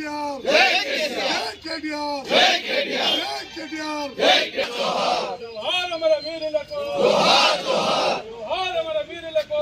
కేటీఆర్! కేటీఆర్! కేటీఆర్! కేటీఆర్! మన వీరులకు! మన వీరులకు!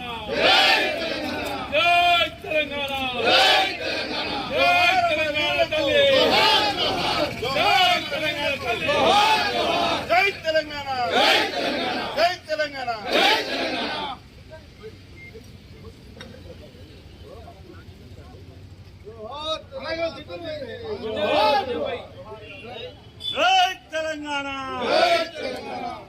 తెలంగాణ జై తెలంగాణ. జై తెలంగాణ తల్లి జై తెలంగాణ తల్లి జై తెలంగాణ. జై తెలంగాణ. జై తెలంగాణ.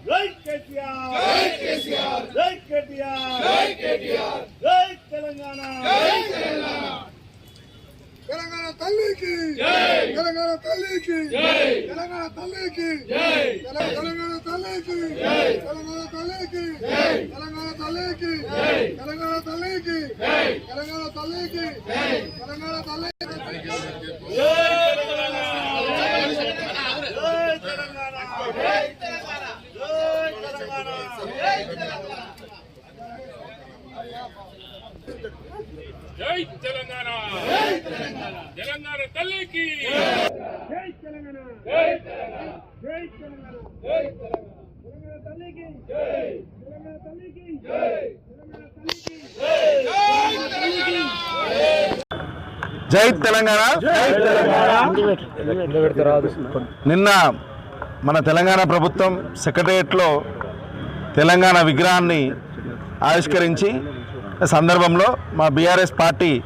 జై కేటీఆర్ జై కేసీఆర్. జై కేటీఆర్. జై కేటీఆర్. జై తెలంగాణ. జై తెలంగాణ. తెలంగాణ తల్లికి. తెలంగాణ తల్లికి. తెలంగాణ తల్లికి. తెలంగాణ తల్లికి. తెలంగాణ తల్లికి. తెలంగాణ తల్లికి. తెలంగాణ తల్లికి. తెలంగాణ తల్లికి. తెలంగాణ తల్లికి జై తెలంగాణ జై తెలంగాణ జై తెలంగాణ జై తెలంగాణ! తెలంగాణ తల్లికి! జై తెలంగాణ! జై తెలంగాణ జై తెలంగాణ జై తెలంగాణ తల్లికి జై తెలంగాణ తల్లికి జై తెలంగాణ తల్లికి జై జై తెలంగాణ నిన్న మన తెలంగాణ ప్రభుత్వం సెక్రటరియట్లో తెలంగాణ విగ్రహాన్ని ఆవిష్కరించి సందర్భంలో మా BRS party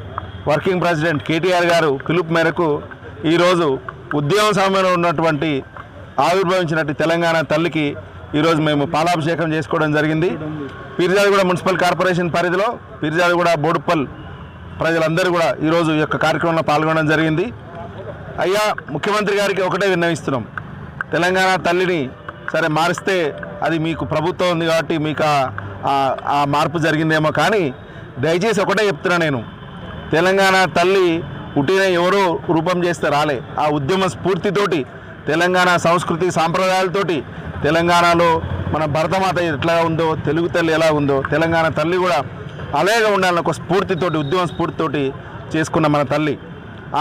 working president KTR గారు పిలుపు మేరకు ఈరోజు ఉద్యమ సమయంలో ఉన్నటువంటి ఆవిర్భవించినట్టు తెలంగాణ తల్లికి ఈరోజు మేము పాలాభిషేకం చేసుకోవడం జరిగింది. పీర్జాదిగూడ మున్సిపల్ కార్పొరేషన్ పరిధిలో పీర్జాదిగూడ బోడుప్పల్ ప్రజలందరూ కూడా ఈరోజు ఈ యొక్క కార్యక్రమంలో పాల్గొనడం జరిగింది. అయ్యా ముఖ్యమంత్రి గారికి ఒకటే విన్నవిస్తున్నాం. తెలంగాణ తల్లిని సరే మారిస్తే అది మీకు ప్రభుత్వం ఉంది కాబట్టి మీకు ఆ- ఆ మార్పు జరిగిందేమో కానీ దయచేసి ఒకటే చెప్తున్నా నేను. తెలంగాణ తల్లి పుట్టిన ఎవరో రూపం చేస్తే రాలే. ఆ ఉద్యమ స్ఫూర్తితోటి తెలంగాణ సంస్కృతి సాంప్రదాయాలతోటి తెలంగాణలో మన భరతమాత ఎట్లా ఉందో తెలుగు తల్లి ఎలా ఉందో తెలంగాణ తల్లి కూడా అలాగే ఉండాలని ఒక స్ఫూర్తితోటి ఉద్యమ స్ఫూర్తితోటి చేసుకున్న మన తల్లి.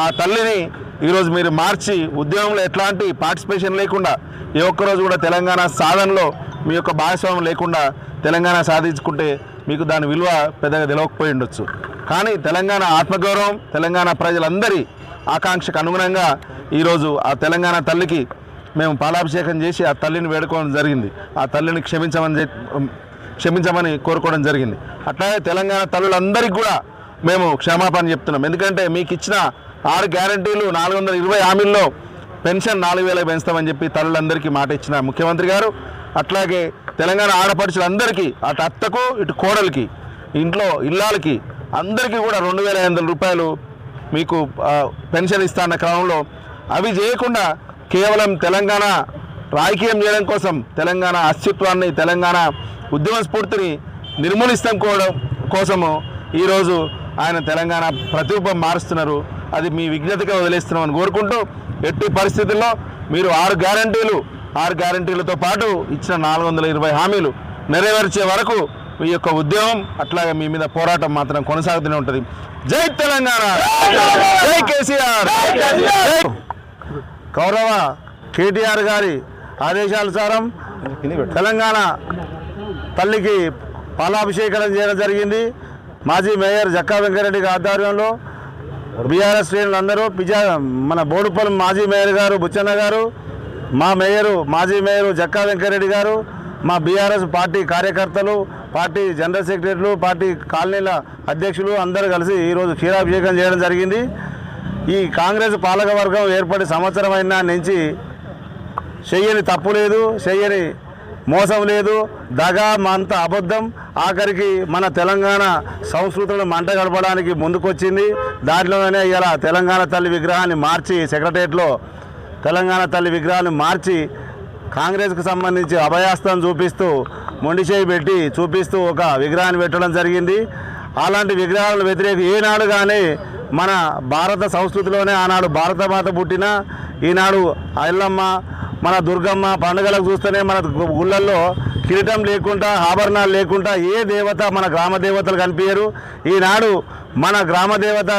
ఆ తల్లిని ఈరోజు మీరు మార్చి ఉద్యమంలో ఎట్లాంటి పార్టిసిపేషన్ లేకుండా ఏ ఒక్కరోజు కూడా తెలంగాణ సాధనలో మీ యొక్క భాగస్వామ్యం లేకుండా తెలంగాణ సాధించుకుంటే మీకు దాని విలువ పెద్దగా తెలియకపోయి ఉండొచ్చు. కానీ తెలంగాణ ఆత్మగౌరవం తెలంగాణ ప్రజలందరి ఆకాంక్షకు అనుగుణంగా ఈరోజు ఆ తెలంగాణ తల్లికి మేము పాలాభిషేకం చేసి ఆ తల్లిని వేడుకోవడం జరిగింది. ఆ తల్లిని క్షమించమని క్షమించమని కోరుకోవడం జరిగింది. అట్లాగే తెలంగాణ తల్లులందరికీ కూడా మేము క్షమాపణ చెప్తున్నాం. ఎందుకంటే మీకు ఇచ్చిన ఆరు గ్యారంటీలు నాలుగు వందల ఇరవై హామీల్లో పెన్షన్ నాలుగు వేలకు పెంచుతామని చెప్పి తల్లులందరికీ మాట ఇచ్చిన ముఖ్యమంత్రి గారు అట్లాగే తెలంగాణ ఆడపడుచులందరికీ అటు అత్తకు ఇటు కోడలికి ఇంట్లో ఇల్లాలకి అందరికీ కూడా రెండు వేల ఐదు వందల రూపాయలు మీకు పెన్షన్ ఇస్తాన్న క్రమంలో అవి చేయకుండా కేవలం తెలంగాణ రాజకీయం చేయడం కోసం తెలంగాణ అస్తిత్వాన్ని తెలంగాణ ఉద్యమ స్ఫూర్తిని నిర్మూలిస్తాం కూడా కోసము ఈరోజు ఆయన తెలంగాణ ప్రతిరూపం మారుస్తున్నారు. అది మీ విజ్ఞతగా వదిలేస్తున్నామని కోరుకుంటూ ఎట్టి పరిస్థితుల్లో మీరు ఆరు గ్యారంటీలు ఆరు గ్యారంటీలతో పాటు ఇచ్చిన నాలుగు వందల ఇరవై హామీలు నెరవేర్చే వరకు ఈ యొక్క ఉద్యమం అట్లాగే మీ మీద పోరాటం మాత్రం కొనసాగుతూనే ఉంటుంది. జై తెలంగాణ! జై కేసీఆర్! కౌరవ గౌరవ కేటీఆర్ గారి ఆదేశానుసారం తెలంగాణ తల్లికి పాలాభిషేకం చేయడం జరిగింది. మాజీ మేయర్ జక్కా వెంకరెడ్డి ఆధ్వర్యంలో బీఆర్ఎస్ శ్రేణులు అందరూ పిజా మన బోడుపల్లి మాజీ మేయర్ గారు బుచ్చన్న గారు మా మేయరు మాజీ మేయరు జక్కా వెంకరెడ్డి గారు మా బీఆర్ఎస్ పార్టీ కార్యకర్తలు పార్టీ జనరల్ సెక్రటరీలు పార్టీ కాలనీల అధ్యక్షులు అందరూ కలిసి ఈరోజు క్షీరాభిషేకం చేయడం జరిగింది. ఈ కాంగ్రెస్ పాలకవర్గం ఏర్పడి సంవత్సరం అయినా నుంచి చెయ్యని తప్పు లేదు చెయ్యని మోసం లేదు. దగా మంత అబద్ధం ఆఖరికి మన తెలంగాణ సంస్కృతులను మంట గడపడానికి ముందుకొచ్చింది. దాంట్లోనే ఇలా తెలంగాణ తల్లి విగ్రహాన్ని మార్చి సెక్రటరియట్లో తెలంగాణ తల్లి విగ్రహాన్ని మార్చి కాంగ్రెస్కు సంబంధించి అభయాస్తం చూపిస్తూ మొండిచేయి పెట్టి చూపిస్తూ ఒక విగ్రహాన్ని పెట్టడం జరిగింది. అలాంటి విగ్రహాలను వ్యతిరేక ఏనాడు కానీ మన భారత సంస్కృతిలోనే ఆనాడు భారతమాత పుట్టిన ఈనాడు ఐల్లమ్మ మన దుర్గమ్మ పండుగలకు చూస్తేనే మన గుళ్ళల్లో కిరీటం లేకుండా ఆభరణాలు లేకుండా ఏ దేవత మన గ్రామ దేవతలు కనిపించరు. ఈనాడు మన గ్రామ దేవత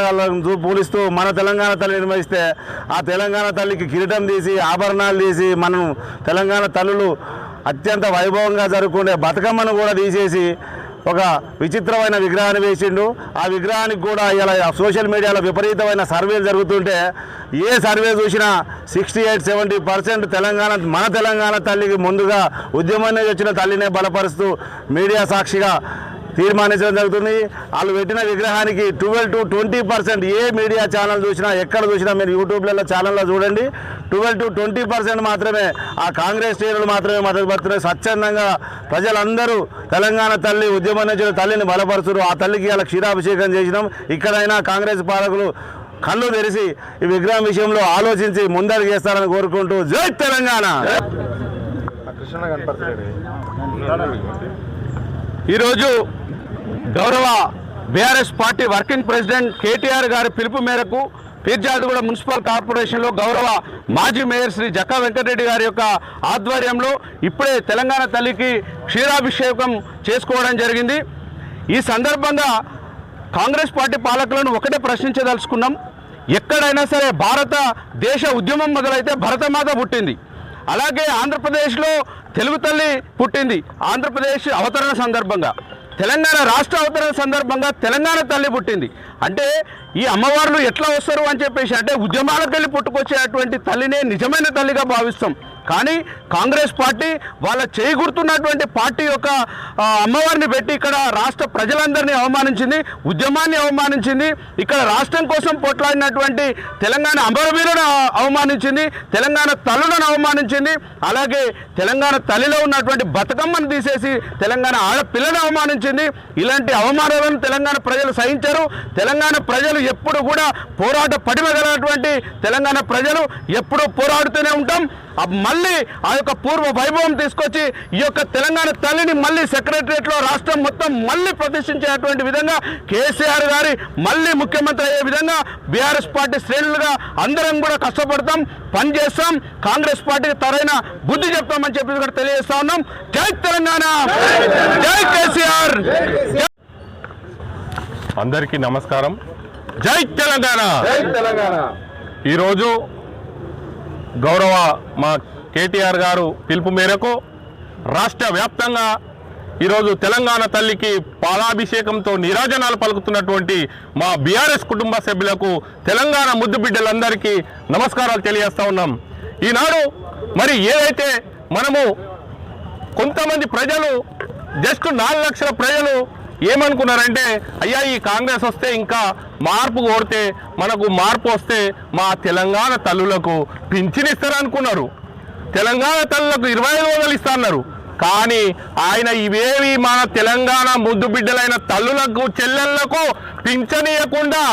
చూ- మన తెలంగాణ తల్లి నిర్వహిస్తే ఆ తెలంగాణ తల్లికి కిరీటం తీసి ఆభరణాలు తీసి మనం తెలంగాణ తల్లులు అత్యంత వైభవంగా జరుపుకునే బతుకమ్మను కూడా తీసేసి ఒక విచిత్రమైన విగ్రహాన్ని వేసిండు. ఆ విగ్రహానికి కూడా ఇలా సోషల్ మీడియాలో విపరీతమైన సర్వేలు జరుగుతుంటే ఏ సర్వే చూసినా sixty eight seventy percent Telangana మన తెలంగాణ తల్లికి ముందుగా ఉద్యమం వచ్చిన తల్లినే బలపరుస్తూ మీడియా సాక్షిగా తీర్మానించడం జరుగుతుంది. వాళ్ళు పెట్టిన విగ్రహానికి ట్వెల్వ్ టు ట్వంటీ పర్సెంట్ ఏ మీడియా ఛానల్ చూసినా ఎక్కడ చూసినా మీరు యూట్యూబ్లలో ఛానల్లో చూడండి. ట్వెల్వ్ టు ట్వంటీ పర్సెంట్ మాత్రమే ఆ కాంగ్రెస్ శ్రేణులు మాత్రమే మద్దతు పడుతున్నాయి. స్వచ్ఛందంగా ప్రజలందరూ తెలంగాణ తల్లి ఉద్యమం నుంచి తల్లిని బలపరుచురు ఆ తల్లికి అలా క్షీరాభిషేకం చేసినాం. ఇక్కడైనా కాంగ్రెస్ పాలకులు కళ్ళు తెరిచి ఈ విగ్రహం విషయంలో ఆలోచించి ముందడుగు చేస్తారని కోరుకుంటూ జై తెలంగాణ! ఈరోజు గౌరవ BRS party working president KTR గారి పిలుపు మేరకు పీర్జాదిగూడ మున్సిపల్ కార్పొరేషన్లో గౌరవ మాజీ మేయర్ శ్రీ జక్కా వెంకటరెడ్డి గారి యొక్క ఆధ్వర్యంలో ఇప్పుడే తెలంగాణ తల్లికి క్షీరాభిషేకం చేసుకోవడం జరిగింది. ఈ సందర్భంగా కాంగ్రెస్ పార్టీ పాలకులను ఒకటే ప్రశ్నించదలుచుకున్నాం. ఎక్కడైనా సరే భారత దేశ ఉద్యమం మొదలైతే భరతమాత పుట్టింది. అలాగే ఆంధ్రప్రదేశ్లో తెలుగు తల్లి పుట్టింది. ఆంధ్రప్రదేశ్ అవతరణ సందర్భంగా. తెలంగాణ రాష్ట్ర అవతరణ సందర్భంగా తెలంగాణ తల్లి పుట్టింది. అంటే ఈ అమ్మవార్లు ఎట్లా వస్తారు అని చెప్పేసి అంటే ఉద్యమాలకు వెళ్ళి పుట్టుకొచ్చేటువంటి తల్లినే నిజమైన తల్లిగా భావిస్తాం. కానీ కాంగ్రెస్ పార్టీ వాళ్ళ చేయకూరుతున్నటువంటి పార్టీ యొక్క అమ్మవారిని పెట్టి ఇక్కడ రాష్ట్ర ప్రజలందరినీ అవమానించింది ఉద్యమాన్ని అవమానించింది ఇక్కడ రాష్ట్రం కోసం పోట్లాడినటువంటి తెలంగాణ అమరవీరులను అవమానించింది తెలంగాణ తల్లులను అవమానించింది అలాగే తెలంగాణ తల్లిలో ఉన్నటువంటి బతుకమ్మను తీసేసి తెలంగాణ ఆడపిల్లను అవమానించింది. ఇలాంటి అవమానాలను తెలంగాణ ప్రజలు సహించారు. తెలంగాణ ప్రజలు ఎప్పుడు కూడా పోరాట పడిమగలటువంటి తెలంగాణ ప్రజలు ఎప్పుడూ పోరాడుతూనే ఉంటాం. మళ్ళీ ఆ యొక్క పూర్వ వైభవం తీసుకొచ్చి ఈ యొక్క తెలంగాణ తల్లిని మళ్ళీ సెక్రటరియట్లో రాష్ట్రం మొత్తం మళ్ళీ ప్రతిష్ఠించేటువంటి విధంగా కేసీఆర్ గారి మళ్ళీ ముఖ్యమంత్రి అయ్యే విధంగా బీఆర్ఎస్ పార్టీ శ్రేణులుగా అందరం కూడా కష్టపడతాం పనిచేస్తాం కాంగ్రెస్ పార్టీకి తరైన బుద్ధి చెప్తామని చెప్పి కూడా తెలియజేస్తా ఉన్నాం. జై తెలంగాణ! జై కేసీఆర్! జై- అందరికీ నమస్కారం. జై తెలంగాణ! తెలంగాణ! ఈరోజు గౌరవ మా కేటీఆర్ గారు పిలుపు మేరకు రాష్ట్ర వ్యాప్తంగా ఈరోజు తెలంగాణ తల్లికి పాలాభిషేకంతో నీరాజనాలు పలుకుతున్నటువంటి మా బీఆర్ఎస్ కుటుంబ సభ్యులకు తెలంగాణ ముద్దు బిడ్డలందరికీ నమస్కారాలు తెలియజేస్తా ఉన్నాం. ఈనాడు మరి ఏదైతే మనము కొంతమంది ప్రజలు జస్ట్ నాలుగు లక్షల ప్రజలు ఏమనుకున్నారంటే అయ్యా ఈ కాంగ్రెస్ వస్తే ఇంకా మార్పు కోరితే మనకు మార్పు వస్తే మా తెలంగాణ తల్లులకు పింఛన్ అనుకున్నారు తెలంగాణ తల్లులకు ఇరవై ఐదు వందలు ఇస్తా అన్నారు కానీ ఆయన ఇవేవి మన తెలంగాణ ముద్దు బిడ్డలైన తల్లులకు చెల్లెళ్ళకు పింఛనీయకుండా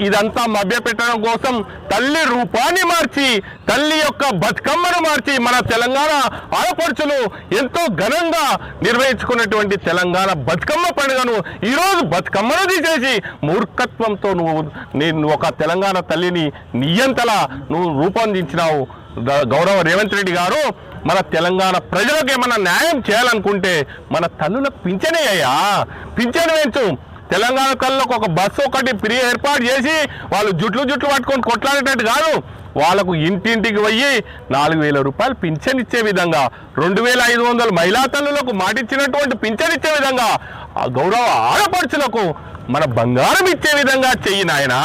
ఇదంతా మభ్యపెట్టడం కోసం తల్లి రూపాన్ని మార్చి తల్లి యొక్క బతుకమ్మను మార్చి మన తెలంగాణ ఆడపడుచులు ఎంతో ఘనంగా నిర్వహించుకున్నటువంటి తెలంగాణ బతుకమ్మ పండుగను ఈరోజు బతుకమ్మను తీసేసి మూర్ఖత్వంతో నువ్వు నేను ఒక తెలంగాణ తల్లిని నియంతలా నువ్వు రూపొందించినావు. గౌరవ రేవంత్ రెడ్డి గారు మన తెలంగాణ ప్రజలకు ఏమైనా న్యాయం చేయాలనుకుంటే మన తల్లులకు పింఛనే అయ్యా. పింఛను పెంచు తెలంగాణ కళ్ళకు ఒక బస్సు ఒకటి ఫ్రీ ఏర్పాటు చేసి వాళ్ళు జుట్లు జుట్లు పట్టుకొని కొట్లాడేటట్టు కాదు. వాళ్ళకు ఇంటింటికి పోయి నాలుగు వేల రూపాయలు పింఛన్ ఇచ్చే విధంగా రెండు వేల ఐదు వందల మహిళా తల్లులకు మాటిచ్చినటువంటి పింఛన్ ఇచ్చే విధంగా ఆ గౌరవ ఆడపడుచులకు మన బంగారం ఇచ్చే విధంగా చెయ్యి నాయనా.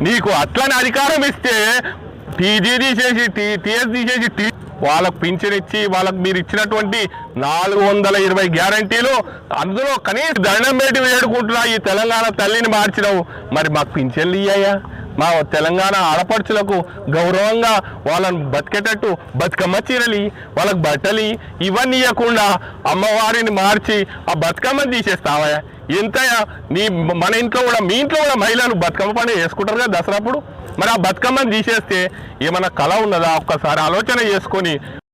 నీకు అట్లని అధికారం ఇస్తే టీజీ తీసేసి టీ టీఎస్ తీసేసి టీ వాళ్ళకు పింఛన్ ఇచ్చి వాళ్ళకు మీరు ఇచ్చినటువంటి నాలుగు వందల ఇరవై గ్యారంటీలు అందులో కనీస దండం పెట్టి వేడుకుంటున్నా ఈ తెలంగాణ తల్లిని మార్చినావు. మరి మాకు పింఛన్లు ఇయ్యాయా మా తెలంగాణ ఆడపడుచులకు గౌరవంగా వాళ్ళని బతికేటట్టు బతుకమ్మ చీరలి వాళ్ళకి బట్టలి ఇవన్నీ ఇవ్వకుండా అమ్మవారిని మార్చి ఆ బతుకమ్మని తీసేస్తావా ఎంతయా నీ మన ఇంట్లో కూడా మీ ఇంట్లో కూడా మహిళలు బతుకమ్మ పండుగ చేసుకుంటారు కదా దసరాప్పుడు మరి ఆ బతుకమ్మని తీసేస్తే ఏమైనా కళ ఉన్నదా? ఒక్కసారి ఆలోచన చేసుకొని